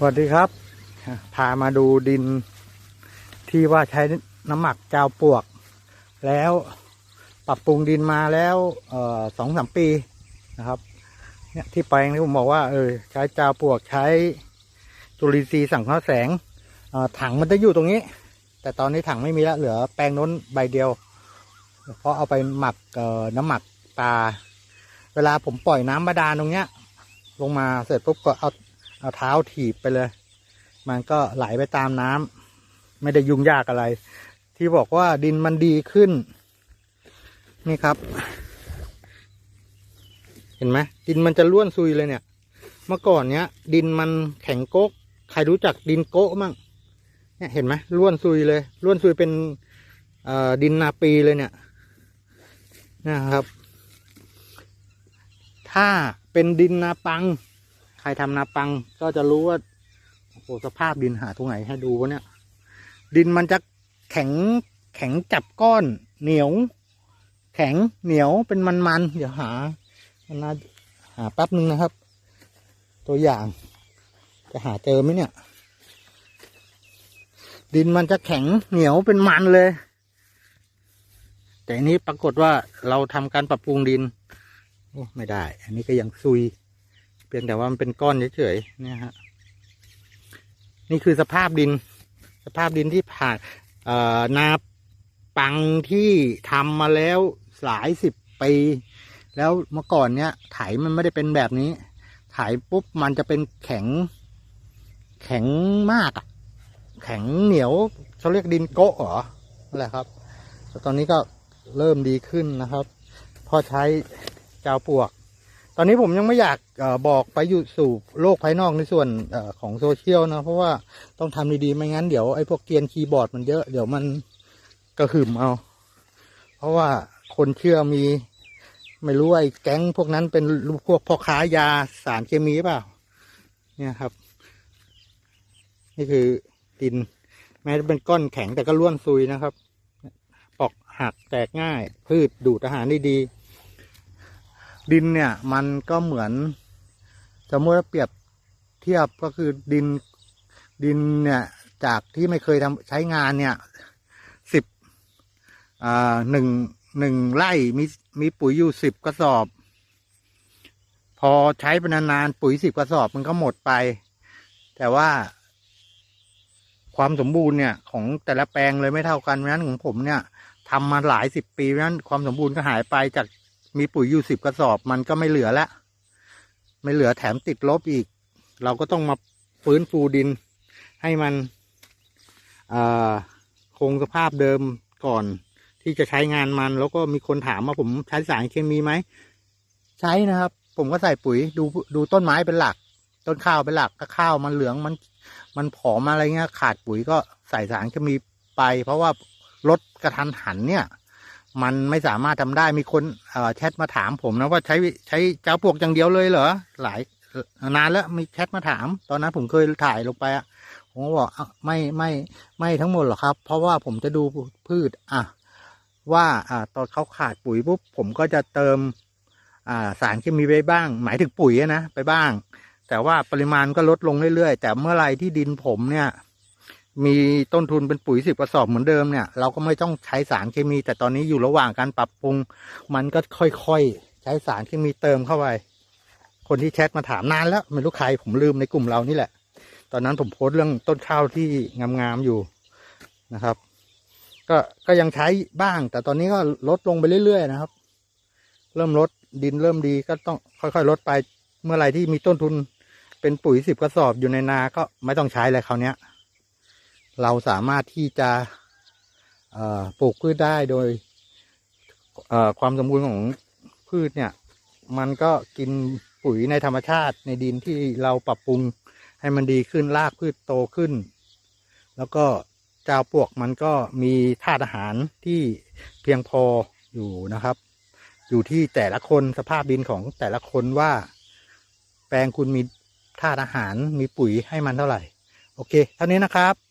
สวัสดีครับ พามาดูดินที่ว่าใช้น้ำหมักเจ้าปวก แล้วปรับปรุงดินมาแล้วสองสามปีนะครับเนี่ยที่แปลงนี้ผมบอกว่าเออใช้เจ้าปวกใช้จุลินทรีย์สังเคราะห์แสงถังมันจะอยู่ตรงนี้ แต่ตอนนี้ถังไม่มีแล้วเหลือแปลงน้นใบเดียว เพราะเอาไปหมักน้ำหมักปลาเวลาผมปล่อยน้ำบาดาลตรงเนี้ย ลงมาเสร็จปุ๊บก็เอา เอาเท้าถีบไปเลย มันก็ไหลไปตามน้ำไม่ได้ยุ่งยากอะไร ที่บอกว่าดินมันดีขึ้น นี่ครับ เห็นไหมดินมันจะล้วนซุยเลยเนี่ย เมื่อก่อนเนี้ย ดินมันแข็งโก๊กใครรู้จักดินโก๊ะมั่งเนี่ยเห็นไหมล้วนซุยเลยล้วนซุยเป็นดินนาปีเลยเนี่ยนะครับ ถ้าเป็นดินนาปัง ใครทำนาปังก็จะรู้ว่าโอ้โหสภาพดินหาตรงไหนให้ดูวะเนี่ย ดินมันจะแข็งแข็งจับก้อนเหนียว แข็งเหนียวเป็นมันๆเดี๋ยวหามันน่าหาแป๊บนึงนะครับ ตัวอย่าง จะหาเจอไหมเนี่ย ดินมันจะแข็งเหนียวเป็นมันเลย แต่อันนี้ปรากฏว่าเราทำการปรับปรุงดิน โอ้ไม่ได้ อันนี้ก็ยังซุย เพียงแต่ว่ามันเป็นก้อนเฉยๆเนี่ยฮะนี่คือสภาพดิน สภาพดินที่ผ่านนาปังที่ทำมาแล้วหลายสิบปีแล้วเมื่อก่อนเนี้ยไถมันไม่ได้เป็นแบบนี้ ไถปุ๊บมันจะเป็นแข็ง แข็งมากอะแข็งเหนียวเขาเรียกดินโกะเหรอนั่นแหละครับแต่ตอนนี้ก็เริ่มดีขึ้นนะครับ พอใช้เจ้าปวก ตอนนี้ผมยังไม่อยากอบอกไปอยู่สู่โลกภายนอกในส่วนอของโซเชียลนะเพราะว่าต้องทำดีๆไม่งั้นเดี๋ยวไอ้พวกเกียนคีย์บอร์ดมันเยอะเดี๋ยวมันกระหึ่มเอา เพราะว่าคนเชื่อมี ไม่รู้ไอ้แก๊งพวกนั้นเป็นพวกพ่อค้ายาสารเคมีเปล่า เนี่ยครับ นี่คือดิน แม้จะเป็นก้อนแข็งแต่ก็ล้วนซุยนะครับ ปอกหักแตกง่าย พืชดูดอาหารได้ดี ดินเนี่ยมันก็เหมือนสมมติว่าเปรียบเทียบก็คือดินดินเนี่ยจากที่ไม่เคยทำใช้งานเนี่ยสิบอ่าหนึ่งหนึ่งไร่มีมีปุ๋ยอยู่สิบกระสอบ พอใช้ไปนานๆปุ๋ยสิบกระสอบมันก็หมดไป แต่ว่าความสมบูรณ์เนี่ยของแต่ละแปลงเลยไม่เท่ากันเพราะฉะนั้นของผมเนี่ยทำมาหลายสิบปีเพราะฉะนั้นความสมบูรณ์ก็หายไปจาก มีปุ๋ยอยู่สิบกระสอบมันก็ไม่เหลือละไม่เหลือแถมติดลบอีก เราก็ต้องมาฟื้นฟูดิน ให้มันคงสภาพเดิมก่อนที่จะใช้งานมัน แล้วก็มีคนถามว่าผมใช้สารเคมีไหมใช้นะครับ ผมก็ใส่ปุ๋ยดูดูต้นไม้เป็นหลัก ต้นข้าวเป็นหลักถ้าข้าวมันเหลืองมัน มันผอมอะไรเงี้ยขาดปุ๋ยก็ใส่สารเคมีไป เพราะว่าลดกระทันหันเนี่ย มันไม่สามารถทำได้มีคนแชทมาถามผมนะว่าใช้ใช้เจ้าปวกอย่างเดียวเลยเหรอหลายนานแล้วมีแชทมาถาม ตอนนั้นผมเคยถ่ายลงไปอะผมก็บอกอ่ไม่ไม่ไม่ทั้งหมดหรอกครับ เพราะว่าผมจะดูพืชอะว่าอ่าตอนเขาขาดปุ๋ยปุ๊บผมก็จะเติมอ่าสารเคมีไปบ้าง หมายถึงปุ๋ยนะไปบ้าง แต่ว่าปริมาณก็ลดลงเรื่อยๆ แต่เมื่อไรที่ดินผมเนี่ย มีต้นทุนเป็นปุ๋ยสิบกระสอบเหมือนเดิมเนี่ย เราก็ไม่ต้องใช้สารเคมี แต่ตอนนี้อยู่ระหว่างการปรับปรุง มันก็ค่อยๆ ใช้สารเคมีเติมเข้าไป คนที่แชทมาถามนานแล้วไม่รู้ใครผมลืมในกลุ่มเรานี่แหละ ตอนนั้นผมโพสต์เรื่องต้นข้าวที่งามๆอยู่นะครับ ก็ก็ยังใช้บ้าง แต่ตอนนี้ก็ลดลงไปเรื่อยๆนะครับ เริ่มลดดินเริ่มดีก็ต้องค่อยๆ ลดไปเมื่อไรที่มีต้นทุนเป็นปุ๋ยสิบกระสอบอยู่ในนาก็ไม่ต้องใช้เลยคราวนี้ย เราสามารถที่จะปลูกพืชได้โดยความสมบูรณ์ของพืชเนี่ย มันก็กินปุ๋ยในธรรมชาติในดินที่เราปรับปรุงให้มันดีขึ้นรากพืชโตขึ้น แล้วก็เจ้าปลวกมันก็มีธาตุอาหารที่เพียงพออยู่นะครับ อยู่ที่แต่ละคนสภาพดินของแต่ละคนว่า แปลงคุณมีธาตุอาหารมีปุ๋ยให้มันเท่าไหร่ โอเค เท่านี้นะครับ